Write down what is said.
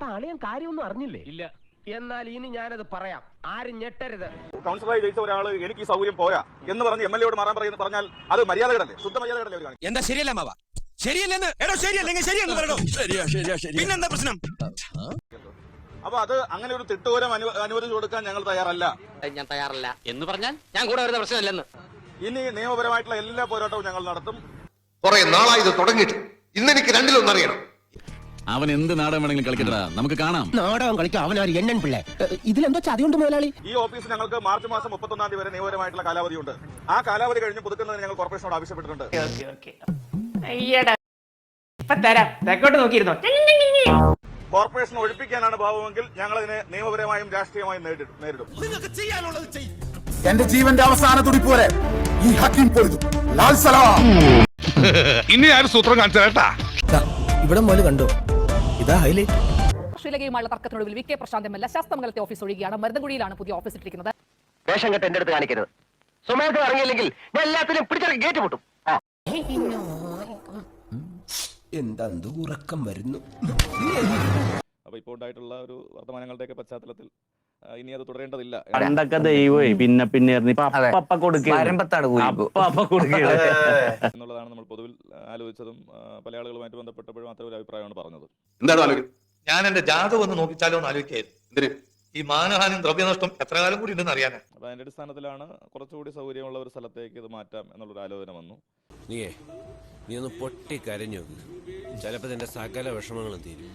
അപ്പൊ അളിയൻ കാര്യമൊന്നും അറിഞ്ഞില്ലേ? ഇല്ല. എന്നാൽ ഇനി ഞാനത് പറയാം. ആരും ഞെട്ടരുത്. കൗൺസിലറായി ജയിച്ച ഒരാൾ എനിക്ക് ഈ സൗകര്യം പോരാ എന്ന് പറഞ്ഞ് എം എൽ എയോട് മാറാൻ പറയുന്ന പറഞ്ഞാൽ അത് മര്യാദകളല്ലേ ശുദ്ധ മര്യാദകളല്ലേ എന്താ ശരിയല്ല മാവ? ശരിയല്ലെന്ന്? എടോ ശരിയല്ലെങ്കിൽ ശരിയെന്ന് പറയണോ ശരിയാ ശരിയാ ശരി പിന്നെന്താ പ്രശ്നം? അപ്പൊ അത് അങ്ങനെ ഒരു തിട്ടൂരം അനു അനുവദിച്ചു കൊടുക്കാൻ ഞങ്ങൾ തയ്യാറല്ല. ഞാൻ തയ്യാറല്ല. എന്ന് പറഞ്ഞാൽ ഞാൻ കൂടെ വരുന്ന പ്രശ്നമല്ലെന്ന്. ഇനി നിയമപരമായിട്ടുള്ള എല്ലാ പോരാട്ടവും ഞങ്ങൾ നടത്തും. കുറെ നാളായി ഇത് തുടങ്ങിയിട്ട്. ഇന്നെനിക്ക് രണ്ടിലൊന്നറിയണം. അവൻ എന്ത് നാടകം വേണമെങ്കിലും കളിക്കട്ടാ നമുക്ക് കാണാം. നാടകം കളിക്കാം അവനാര്? എണ്ണൻ പിള്ളേ. ഇതിലെന്തോ ചതിയുണ്ട് മുതലാളി. ഈ ഓഫീസ് ഞങ്ങൾക്ക് മാർച്ച് മാസം മുപ്പത്തൊന്നാം തീയതി വരെ നിയമപരമായിട്ടുള്ള കാലാവധിയുണ്ട് ആ കാലാവധി കഴിഞ്ഞ് പുതുക്കുന്നതിന് ഞങ്ങൾ കോർപ്പറേഷനോട് ആവശ്യപ്പെട്ടിട്ടുണ്ട്. ഓക്കെ ഓക്കെ അയ്യടാ. ഇപ്പൊ തരാം. തെക്കോട്ട് നോക്കിയിരുന്നോ? കോർപ്പറേഷൻ ഒഴിപ്പിക്കാനാണ് ഭാവമെങ്കിൽ ഞങ്ങൾ അതിനെ നിയമപരമായും രാഷ്ട്രീയമായും നേരിടും. എന്റെ ജീവന്റെ അവസാന തുടിപ്പ് വരെ ഈ ഹക്കിം പൊരുതു ലാൽ സലാം. ഇനി ആരും സൂത്രം കാണിച്ചാ ഇവിടെ മോൽ കണ്ടു? ശ്രീലങ്കയുമായുള്ള തർക്കത്തിനൊടുവിൽ V K Prashanth M L A ശാസ്തമംഗലത്തെ office ഒഴികെയാണ് മരുതൻകുഴിയിലാണ് പുതിയ ഓഫീസ് ഇട്ടിരിക്കുന്നത്. വേഷം കെട്ട് എന്റെ അടുത്ത് കാണിക്കരുത്. സുമേധം ഇറങ്ങിയില്ലെങ്കിൽ ഞാൻ എല്ലാത്തിനും പിടിച്ചെടുത്ത് ഗേറ്റ് പൊട്ടും. എന്താ ഉറക്കം വരുന്നു? അപ്പൊ ഇപ്പോൾ ഉണ്ടായിട്ടുള്ള ഒരു വർത്തമാനങ്ങളുടെയൊക്കെ പശ്ചാത്തലത്തിൽ ഇനി അത് തുടരേണ്ടതില്ല. പണ്ടൊക്കെ ദൈവമേ പിന്നെ പിന്നെ അപ്പ അപ്പ കൊടുക്കുക അപ്പ അപ്പ കൊടുക്കുക എന്നുള്ളതാണ് നമ്മൾ പൊതുവിൽ ആലോചിച്ചതും പല ആളുകളുമായിട്ട് ബന്ധപ്പെട്ടപ്പോഴും അത്ര ഒരു അഭിപ്രായമാണ് പറഞ്ഞത്. എന്താണ് ആലോചിക്കുന്നത് ഞാൻ എന്റെ ജാതകം ഒന്ന് നോക്കിച്ചാലോ എന്ന് ആലോചിക്കായിരുന്നു എന്തിന്? ഈ മാനഹാനിയും ദ്രവ്യനഷ്ടം എത്ര കാലം കൂടി ഉണ്ടെന്ന് അറിയാനാ? അപ്പൊ അതിന്റെ അടിസ്ഥാനത്തിലാണ് കുറച്ചുകൂടി സൗകര്യമുള്ള ഒരു സ്ഥലത്തേക്ക് ഇത് മാറ്റാം എന്നുള്ളൊരു ആലോചന വന്നു. നീയേ നീ ഒന്ന് പൊട്ടി കരഞ്ഞു ചിലപ്പോ നിന്റെ സകല വിഷമങ്ങളും തീരും.